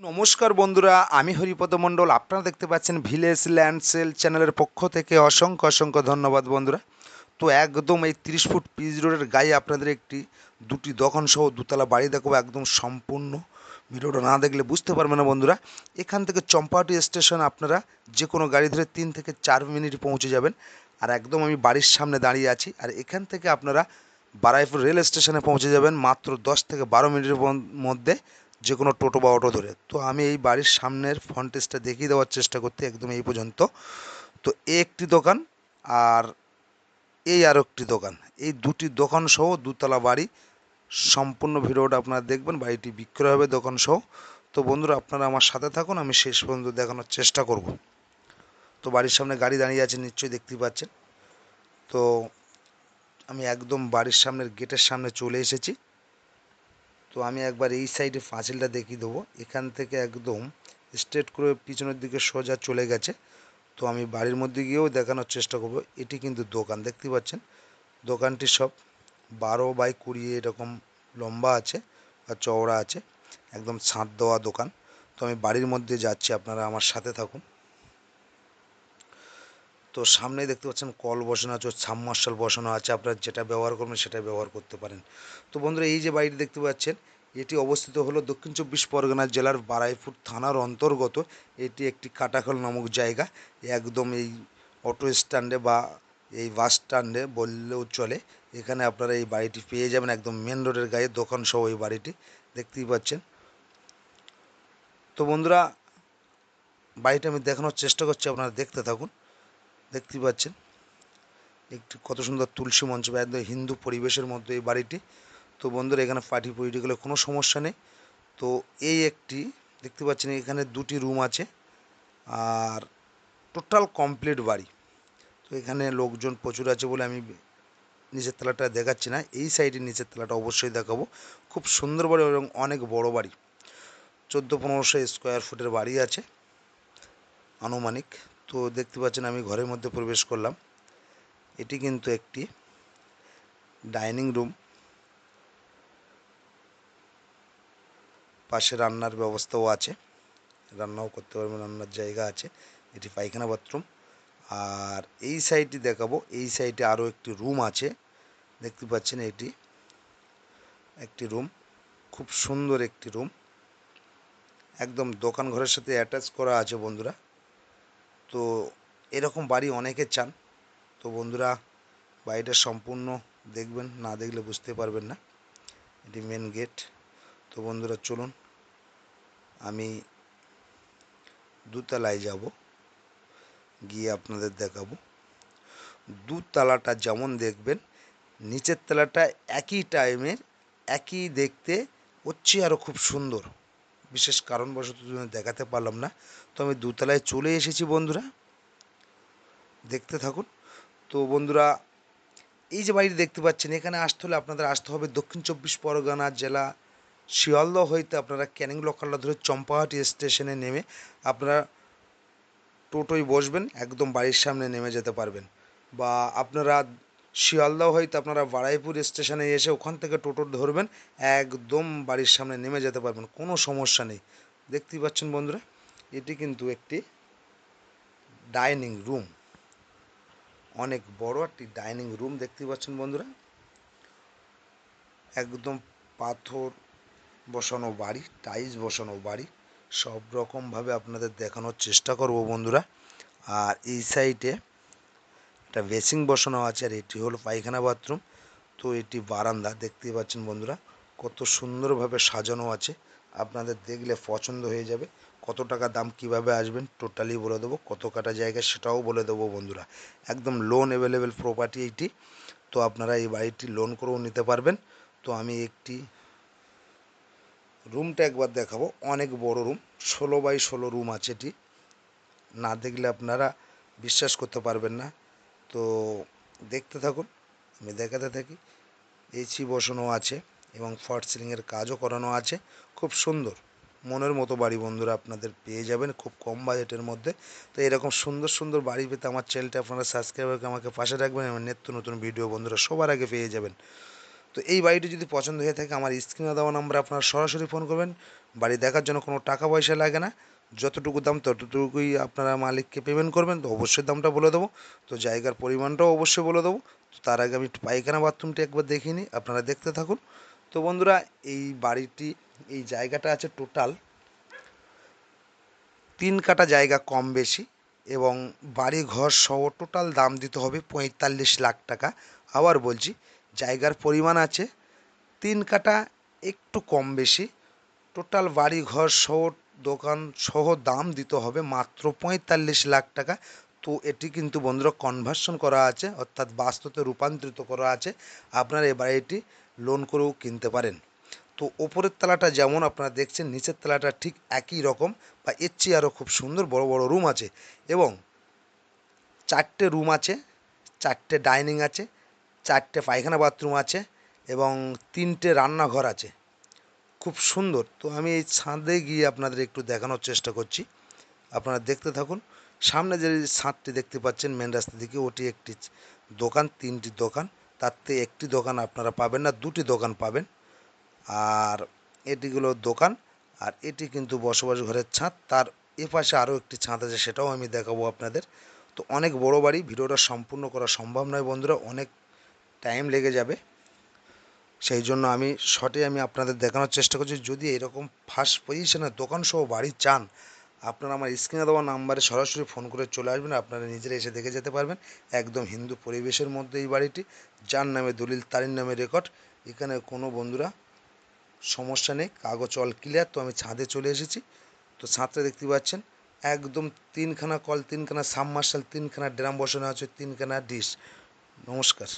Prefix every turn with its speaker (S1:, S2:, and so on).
S1: নমস্কার বন্ধুরা, আমি হরিপদ মণ্ডল। আপনারা দেখতে পাচ্ছেন ভিলেজ ল্যান্ড সেল চ্যানেলের পক্ষ থেকে অসংখ্য অসংখ্য ধন্যবাদ বন্ধুরা। তো একদম এই তিরিশ ফুট পিচ রোডের গায়ে আপনাদের একটি, দুটি দোকান সহ দুতলা বাড়ি দেখাবো একদম সম্পূর্ণ। ভিডিওটা না দেখলে বুঝতে পারবেন না বন্ধুরা। এখান থেকে চম্পাহাটি স্টেশন আপনারা যে কোনো গাড়ি ধরে তিন থেকে চার মিনিট পৌঁছে যাবেন। আর একদম আমি বাড়ির সামনে দাঁড়িয়ে আছি। আর এখান থেকে আপনারা বারাইপুর রেল স্টেশনে পৌঁছে যাবেন মাত্র দশ থেকে বারো মিনিটের মধ্যে। যে কোনো টোটো বা অটো ধরে। তো আমি এই বাড়ির সামনের ফ্রন্টেজটা দেখিয়ে দেওয়ার চেষ্টা করতে একদম এই পর্যন্ত। তো এই একটি দোকান আর এই আর একটি দোকান। এই দুটি দোকান সহ দুতলা বাড়ি। সম্পূর্ণ ভিডিওটা আপনারা দেখবেন, বাড়িটি বিক্রয় হবে দোকান সহ। তো বন্ধুরা, আপনারা আমার সাথে থাকুন, আমি শেষ পর্যন্ত দেখানোর চেষ্টা করব। তো বাড়ির সামনে গাড়ি দাঁড়িয়ে আছে, নিশ্চয়ই দেখতেই পাচ্ছেন। তো আমি একদম বাড়ির সামনের গেটের সামনে চলে এসেছি। তো আমি একবার এই সাইডে পাঁচিলটা দেখিয়ে দেবো। এখান থেকে একদম স্ট্রেট করে পিছনের দিকে সোজা চলে গেছে। তো আমি বাড়ির মধ্যে গিয়েও দেখানোর চেষ্টা করব। এটি কিন্তু দোকান, দেখতে পাচ্ছেন? দোকানটি সব বারো বাই কুড়ি এরকম লম্বা আছে আর চওড়া আছে, একদম ছাদ দেওয়া দোকান। তো আমি বাড়ির মধ্যে যাচ্ছি, আপনারা আমার সাথে থাকুন। তো সামনেই দেখতে পাচ্ছেন কল বসানো আছে, সাবমার্শাল বসানো আছে, আপনারা যেটা ব্যবহার করবেন সেটা ব্যবহার করতে পারেন। তো বন্ধুরা, এই যে বাড়িটি দেখতে পাচ্ছেন এটি অবস্থিত হলো দক্ষিণ চব্বিশ পরগনা জেলার বারাইপুর থানার অন্তর্গত। এটি একটি কাটাখল নামক জায়গা। একদম এই অটো স্ট্যান্ডে বা এই বাস স্ট্যান্ডে বললেও চলে। এখানে আপনারা এই বাড়িটি পেয়ে যাবেন একদম মেন রোডের গায়ে দোকান সহ এই বাড়িটি। দেখতেই পাচ্ছেন। তো বন্ধুরা, বাড়িটা আমি দেখানোর চেষ্টা করছি, আপনারা দেখতে থাকুন। দেখতেই পাচ্ছেন। একটি কত সুন্দর তুলসী মঞ্চ বা একদম হিন্দু পরিবেশের মধ্যে এই বাড়িটি। তো বন্ধুরা, এখানে পার্টি গেলে কোনো সমস্যা নেই। তো এই একটি, দেখতে পাচ্ছেন এখানে দুটি রুম আছে, আর টোটাল কমপ্লিট বাড়ি। তো এখানে লোকজন প্রচুর আছে বলে আমি নিচের তলাটা দেখাচ্ছি না, এই সাইডে নিচের তলাটা অবশ্যই দেখাবো। খুব সুন্দর বাড়ি এবং অনেক বড় বাড়ি। চোদ্দ পনেরোশো স্কোয়ার ফুটের বাড়ি আছে, আনুমানিক। তো দেখতে পাচ্ছেন আমি ঘরের মধ্যে প্রবেশ করলাম। এটি কিন্তু একটি ডাইনিং রুম। পাশে রান্নার ব্যবস্থাও আছে। রান্নাও করতে পারবেন রান্নার জায়গা আছে। এটি পায়খানা বাথরুম। আর এই সাইডটি দেখাবো। এই সাইডে আরও একটি রুম আছে। দেখতে পাচ্ছেন এটি একটি রুম। খুব সুন্দর একটি রুম। একদম দোকান ঘরের সাথে অ্যাটাচ করা আছে বন্ধুরা। তো এরকম বাড়ি অনেকে চান। তো বন্ধুরা, বাড়িটা সম্পূর্ণ দেখবেন, না দেখলে বুঝতে পারবেন না। এটি মেন গেট তো বন্ধুরা, চলুন। আমি দুতলায় যাব, গিয়ে আপনাদের দেখাবো। দুতলাটা যেমন দেখবেন, নিচের তলাটা একই টাইমের, একই দেখতে হচ্ছে আরও খুব সুন্দর। বিশেষ কারণবশত দেখাতে পারলাম না। তো আমি দুতলায় চলে এসেছি বন্ধুরা। দেখতে থাকুন। তো বন্ধুরা, এই যে বাড়িটি দেখতে পাচ্ছেন, এখানে আসতে হলে আপনাদের আসতে হবে দক্ষিণ চব্বিশ পরগনা জেলা শিয়ালদহ হইতে আপনারা ক্যানিং লোকালটা ধরে চম্পাহাটি স্টেশনে নেমে আপনারা টোটোয় বসবেন, একদম বাড়ির সামনে নেমে যেতে পারবেন। বা আপনারা শিয়ালদহ হইতে আপনারা বারাইপুর স্টেশনে এসে ওখান থেকে টোটো ধরবেন, একদম বাড়ির সামনে নেমে যেতে পারবেন, কোনো সমস্যা নেই। দেখতেই পাচ্ছেন বন্ধুরা, এটি কিন্তু একটি ডাইনিং রুম। অনেক বড় একটি ডাইনিং রুম, দেখতেই পাচ্ছেন বন্ধুরা। একদম পাথর বসানো বাড়ি টাইলস বসানো বাড়ি, সব রকমভাবে আপনাদের দেখানোর চেষ্টা করব বন্ধুরা। আর এই সাইডে একটা বেসিং বসানো আছে আর এটি হলো পায়খানা বাথরুম। তো এটি বারান্দা, দেখতেই পাচ্ছেন বন্ধুরা, কত সুন্দরভাবে সাজানো আছে। আপনাদের দেখলে পছন্দ হয়ে যাবে। কত টাকা দাম কীভাবে আসবেন টোটালি বলে দেবো, কত কাটা জায়গা সেটাও বলে দেবো বন্ধুরা। একদম লোন অ্যাভেলেবেল প্রপার্টি এইটি তো আপনারা এই বাড়িটি লোন করেও নিতে পারবেন। তো আমি একটি রুমটা একবার দেখাবো। অনেক বড় রুম, ষোলো বাই ষোলো রুম আছে এটি। না দেখলে আপনারা বিশ্বাস করতে পারবেন না। তো দেখতে থাকুন, আমি দেখাতে থাকি। এসি বসানো আছে এবং ফট সিলিংয়ের কাজও করানো আছে। খুব সুন্দর। মনের মতো বাড়ি বন্ধুরা আপনাদের পেয়ে যাবেন খুব কম বাজেটের মধ্যে। তো এরকম সুন্দর সুন্দর বাড়ি পেতে আমার চ্যানেলটা আপনারা সাবস্ক্রাইব করে আমাকে পাশে রাখবেন এবং নিত্য নতুন ভিডিও বন্ধুরা সবার আগে পেয়ে যাবেন। তো এই বাড়িটি যদি পছন্দ হয়ে থাকে, আমার স্ক্রিনে দেওয়া নাম্বারে আপনারা সরাসরি ফোন করবেন। বাড়ি দেখার জন্য কোনো টাকা পয়সা লাগে না। যতটুকু দাম, ততটুকুই আপনারা মালিককে পেমেন্ট করবেন। তো অবশ্যই দামটা বলে দেবো। তো জায়গার পরিমাণটাও অবশ্যই বলে দেবো। তো তার আগে আমি পায়খানা বাথরুমটি একবার দেখিয়ে নিই। আপনারা দেখতে থাকুন। তো বন্ধুরা, এই বাড়িটি, এই জায়গাটা আছে টোটাল তিন কাটা জায়গা কম বেশি এবং বাড়ি ঘর সহ টোটাল দাম দিতে হবে পঁয়তাল্লিশ লাখ টাকা। আবার বলছি জায়গার পরিমাণ আছে, তিন কাটা একটু কম বেশি। টোটাল বাড়ি ঘর সহ, দোকান সহ দাম দিতে হবে মাত্র পঁয়তাল্লিশ লাখ টাকা। তো এটি কিন্তু বন্ধুরা কনভার্সন করা আছে, অর্থাৎ বাস্তুতে রূপান্তরিত করা আছে। আপনারা এই বাড়িটি লোন করেও কিনতে পারেন। তো ওপরের তলাটা যেমন আপনারা দেখছেন, নিচের তলাটা ঠিক একই রকম বা এর চেয়ে আরও খুব সুন্দর বড় বড় রুম আছে। এবং চারটে রুম আছে, চারটে ডাইনিং আছে চারটে পায়খানা বাথরুম আছে এবং তিনটে রান্নাঘর আছে। খুব সুন্দর। তো আমি এই ছাদে গিয়ে আপনাদের একটু দেখানোর চেষ্টা করছি। আপনারা দেখতে থাকুন। সামনে যে ছাদটি দেখতে পাচ্ছেন মেন রাস্তা দিকে, ওটি একটি দোকান, তিনটি দোকান। থেকে একটি দোকান আপনারা পাবেন না, দুটি দোকান পাবেন। আর এটিগুলো দোকান, আর এটি কিন্তু বসবাস ঘরের ছাদ। তার এপাশে আরও একটি ছাদ আছে, সেটাও আমি দেখাবো আপনাদের। তো অনেক বড় বাড়ি, ভিডিওটা সম্পূর্ণ করা সম্ভব নয় বন্ধুরা। অনেক টাইম লেগে যাবে। সেই জন্য আমি শর্টে আমি আপনাদের দেখানোর চেষ্টা করছি। যদি এরকম ফার্স্ট পজিশনে দোকান সহ বাড়ি চান, আপনারা আমার স্ক্রিনে দেওয়া নাম্বারে সরাসরি ফোন করে চলে আসবেন। আপনারা নিজেরা এসে দেখে যেতে পারবেন। একদম হিন্দু পরিবেশের মধ্যে এই বাড়িটি। যার নামে দলিল তারির নামে রেকর্ড এখানে কোনো বন্ধুরা সমস্যা নেই, কাগজ অল ক্লিয়ার তো আমি ছাদে চলে এসেছি। তো ছাদটা দেখতে পাচ্ছেন, একদম তিনখানা কল তিনখানা সাবমার্শাল তিনখানা ড্রাম বসানো আছে, তিনখানা ডিশ নমস্কার।